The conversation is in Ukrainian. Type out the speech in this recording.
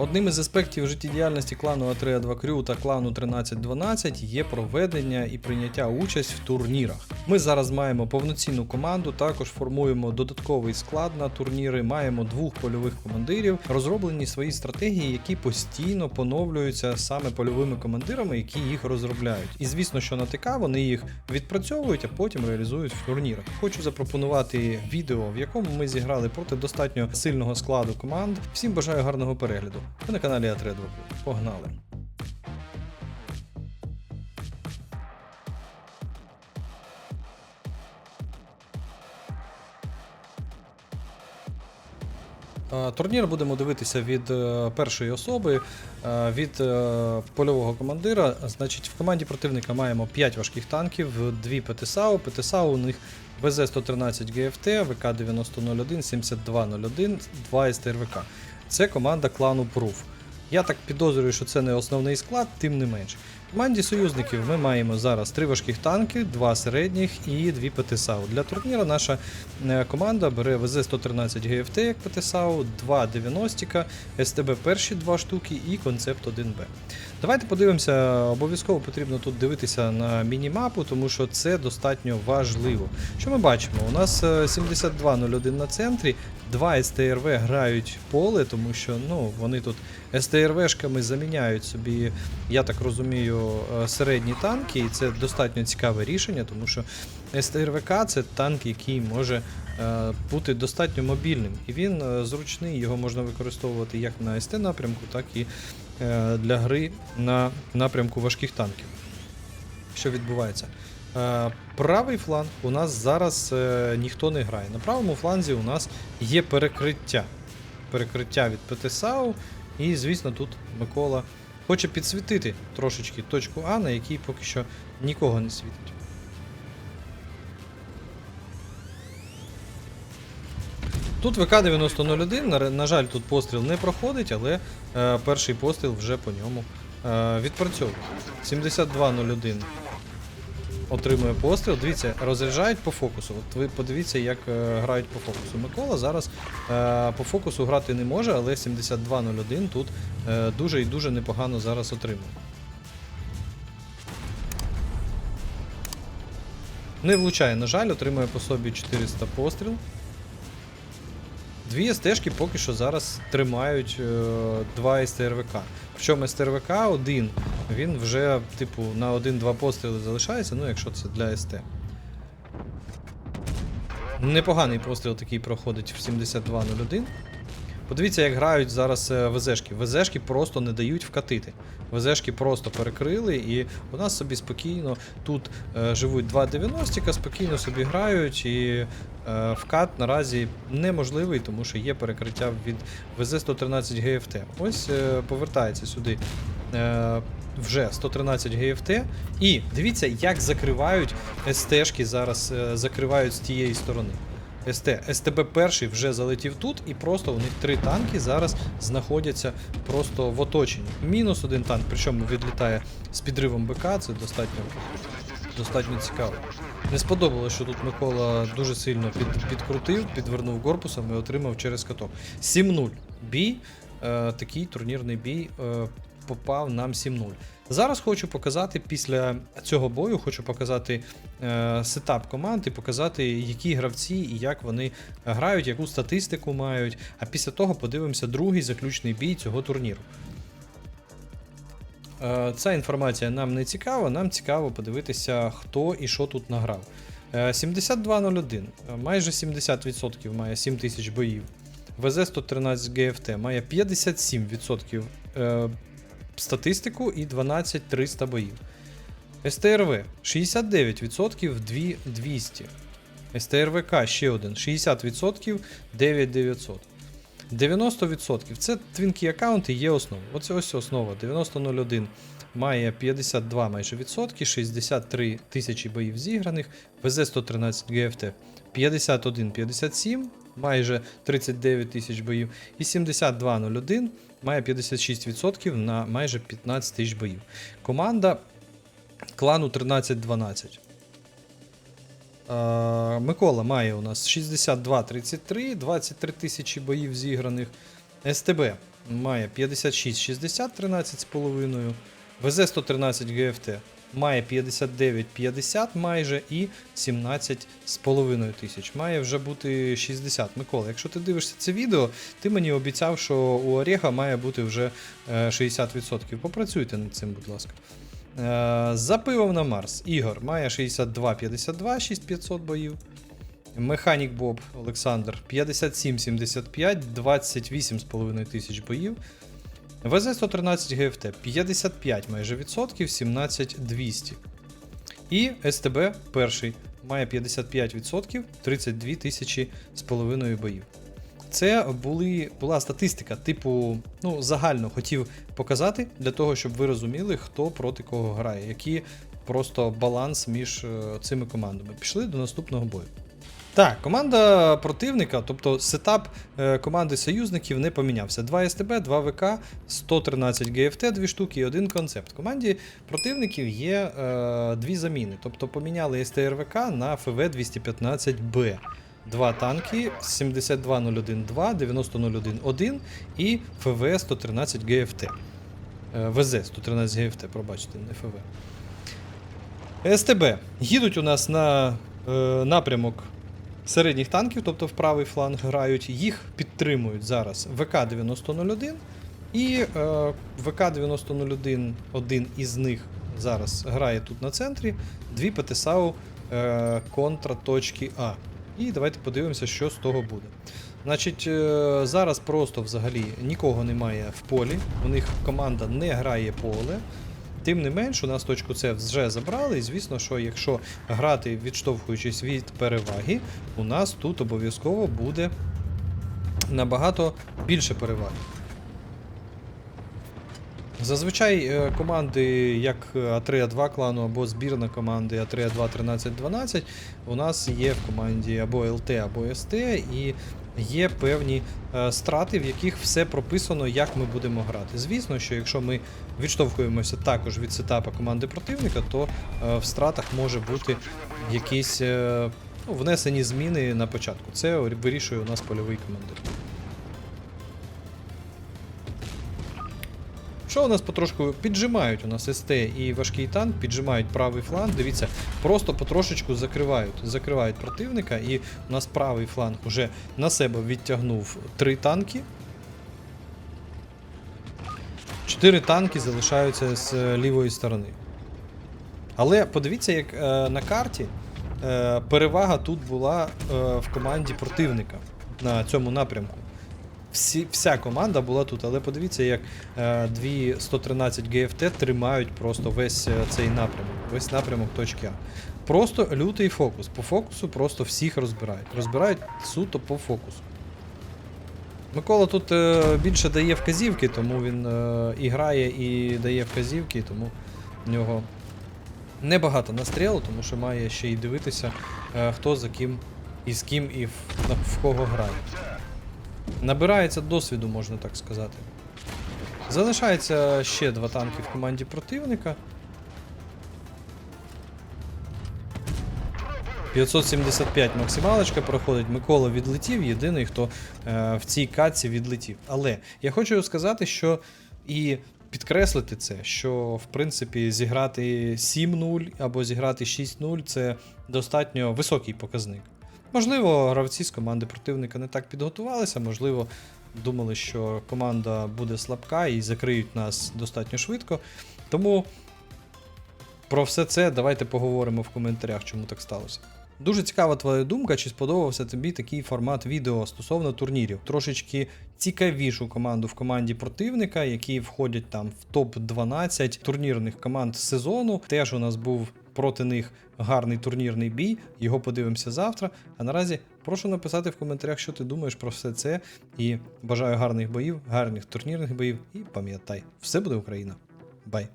Одним із аспектів життєдіяльності клану А3А2 Крю та клану 1312 є проведення і прийняття участь в турнірах. Ми зараз маємо повноцінну команду, також формуємо додатковий склад на турніри, маємо двох польових командирів, розроблені свої стратегії, які постійно поновлюються саме польовими командирами, які їх розробляють. І звісно, що на ТК вони їх відпрацьовують, а потім реалізують в турнірах. Хочу запропонувати відео, в якому ми зіграли проти достатньо сильного складу команд. Всім бажаю гарного перегляду. Ви на каналі А3 Погнали! Турнір будемо дивитися від е, першої особи, е, від е, польового командира. Значить, в команді противника маємо 5 важких танків, 2 ПТСАУ. ПТСАУ у них ВЗ-113 ГФТ, ВК-9001, 7201, 2 СТРВК. Це команда клану Proof. Я так підозрюю, що це не основний склад, тим не менш. Команді союзників ми маємо зараз три важких танки, два середніх і дві ПТСАУ. Для турніру наша е, команда бере ВЗ-113 ГФТ як ПТСАУ, два 90 СТБ перші два штуки і концепт 1Б. Давайте подивимося, обов'язково потрібно тут дивитися на мінімапу, тому що це достатньо важливо. Що ми бачимо? У нас е, 72.01 на центрі, два СТРВ грають поле, тому що ну, вони тут СТРВшками заміняють собі, я так розумію, е, середні танки, і це достатньо цікаве рішення, тому що СТРВК це танк, який може е, бути достатньо мобільним. І він е, зручний, його можна використовувати як на СТ напрямку, так і для гри на напрямку важких танків. Що відбувається? Е, Правий фланг у нас зараз е, ніхто не грає. На правому фланзі у нас є перекриття. Перекриття від ПТСАУ. І, звісно, тут Микола хоче підсвітити трошечки точку А, на якій поки що нікого не світить. Тут ВК-9001, на, жаль, тут постріл не проходить, але е, перший постріл вже по ньому е, відпрацьовує. 7201 отримує постріл. Дивіться, розряджають по фокусу. От ви подивіться, як е, грають по фокусу. Микола зараз е, по фокусу грати не може, але 7201 тут е, дуже і дуже непогано зараз отримує. Не влучає, на жаль, отримує по собі 400 постріл. Дві СТшки поки що зараз тримають е, два СТРВК. Причому СТРВК один, він вже, типу, на один-два постріли залишається, ну якщо це для СТ. Непоганий постріл такий проходить в 7201. Подивіться, як грають зараз е, ВЗшки. ВЗшки просто не дають вкатити. ВЗшки просто перекрили, і у нас собі спокійно тут е, живуть два 90 спокійно собі грають, і е, вкат наразі неможливий, тому що є перекриття від ВЗ-113 ГФТ. Ось е, повертається сюди. Е, вже 113 ГФТ. І дивіться, як закривають СТшки зараз, е, закривають з тієї сторони. СТ. СТБ перший вже залетів тут, і просто у них три танки зараз знаходяться просто в оточенні. Мінус один танк, причому відлітає з підривом БК, це достатньо, достатньо цікаво. Не сподобалося, що тут Микола дуже сильно під, підкрутив, підвернув корпусом і отримав через каток. 7-0. Бій, е, такий турнірний бій е, попав нам 7-0. Зараз хочу показати після цього бою, хочу показати е, сетап команд і показати, які гравці і як вони грають, яку статистику мають. А після того подивимося другий заключний бій цього турніру. Е, ця інформація нам не цікава, нам цікаво подивитися, хто і що тут награв. Е, 7201, е, майже 70% має 7000 боїв. ВЗ-113 ГФТ має 57% е, статистику і 12300 боїв. СТРВ 69% 2200. СТРВК ще один 60% 9900. 90% це твінкі аккаунти є основа. Оце ось основа. 9001 має 52 майже відсотки, 63 тисячі боїв зіграних, ВЗ-113 ГФТ 51-57, майже 39 тисяч боїв, і 7201 має 56% на майже 15 тисяч боїв. Команда клану 1312. Е, Микола має у нас 62-33, 23 тисячі боїв зіграних. СТБ має 56-60, 13,5. ВЗ-113 ГФТ має 59-50 майже і 17,5 тисяч. Має вже бути 60. Микола, якщо ти дивишся це відео, ти мені обіцяв, що у Ореха має бути вже е, 60%. Попрацюйте над цим, будь ласка. Е, За пивом на Марс. Ігор має 62-52, 6500 боїв. Механік Боб Олександр 57-75, 28,5 тисяч боїв. ВЗ-113 ГФТ 55 майже відсотків, 17,200. І СТБ перший має 55%, 32 тисячі з половиною боїв. Це були, була статистика, типу, ну, загально хотів показати для того, щоб ви розуміли, хто проти кого грає, який просто баланс між е, цими командами. Пішли до наступного бою. Так, команда противника, тобто сетап е, команди союзників не помінявся. 2 СТБ, 2 ВК, 113 ГФТ, 2 штуки і один концепт. Команді противників є е, дві заміни. Тобто поміняли СТРВК на ФВ-215Б. Два танки 72012, 90011 і ФВ-113 ГФТ. Е, ВЗ-113 ГФТ, пробачте, не ФВ. СТБ. Їдуть у нас на е, напрямок середніх танків, тобто в правий фланг грають. Їх підтримують зараз ВК-9001 і е, ВК-9001, один із них зараз грає тут на центрі. Дві ПТСАУ е, контра точки А. І давайте подивимося, що з того буде. Значить, е, зараз просто взагалі нікого немає в полі. У них команда не грає поле. Тим не менш, у нас точку С вже забрали, і звісно, що якщо грати відштовхуючись від переваги, у нас тут обов'язково буде набагато більше переваги. Зазвичай е, команди, як А3А2 клану або збірна команди А3А2 13-12, у нас є в команді або ЛТ, або СТ, і є певні е, страти, в яких все прописано, як ми будемо грати. Звісно, що якщо ми відштовхуємося також від сетапа команди противника, то е, в стратах може бути якісь е, ну, внесені зміни на початку. Це вирішує у нас польовий командир. Що у нас потрошку піджимають у нас СТ і важкий танк, піджимають правий фланг. Дивіться, просто потрошечку закривають, закривають противника, і у нас правий фланг уже на себе відтягнув три танки. Чотири танки залишаються з е, лівої сторони. Але подивіться, як е, на карті е, перевага тут була е, в команді противника на цьому напрямку. Всі, вся команда була тут, але подивіться, як е, дві 113 ГФТ тримають просто весь е, цей напрямок, весь напрямок точки А. Просто лютий фокус. По фокусу просто всіх розбирають. Розбирають суто по фокусу. Микола тут е, більше дає вказівки, тому він е, і грає, і дає вказівки, тому в нього небагато настрілу, тому що має ще й дивитися, е, хто за ким і з ким і в, в кого грає. Набирається досвіду, можна так сказати. Залишається ще два танки в команді противника. 575 максималочка проходить. Микола відлетів, єдиний, хто е, в цій катці відлетів. Але я хочу сказати, що і підкреслити це, що в принципі зіграти 7-0 або зіграти 6-0 це достатньо високий показник. Можливо, гравці з команди противника не так підготувалися, можливо, думали, що команда буде слабка і закриють нас достатньо швидко. Тому про все це давайте поговоримо в коментарях, чому так сталося. Дуже цікава твоя думка, чи сподобався тобі такий формат відео стосовно турнірів. Трошечки цікавішу команду в команді противника, які входять там в топ-12 турнірних команд сезону. Теж у нас був проти них гарний турнірний бій. Його подивимося завтра. А наразі прошу написати в коментарях, що ти думаєш про все це. І бажаю гарних боїв, гарних турнірних боїв. І пам'ятай, все буде Україна. Бай!